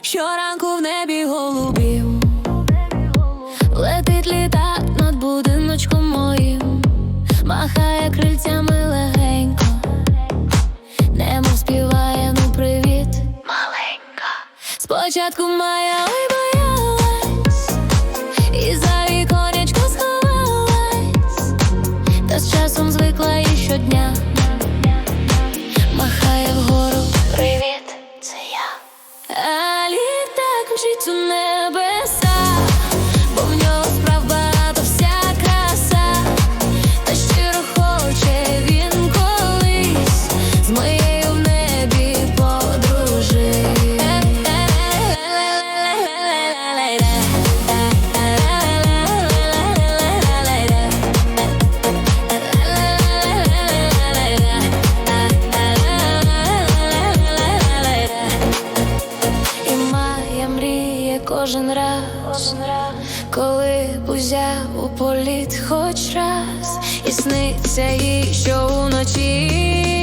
Щоранку в небі голубів летить літак над будиночком моїм, махає крильцями легенько, немов співає, ну привіт, маленька. Спочатку має. А літак жить у небеса, кожен раз, коли бузя у політ хоч раз, і сниться їй, що уночі.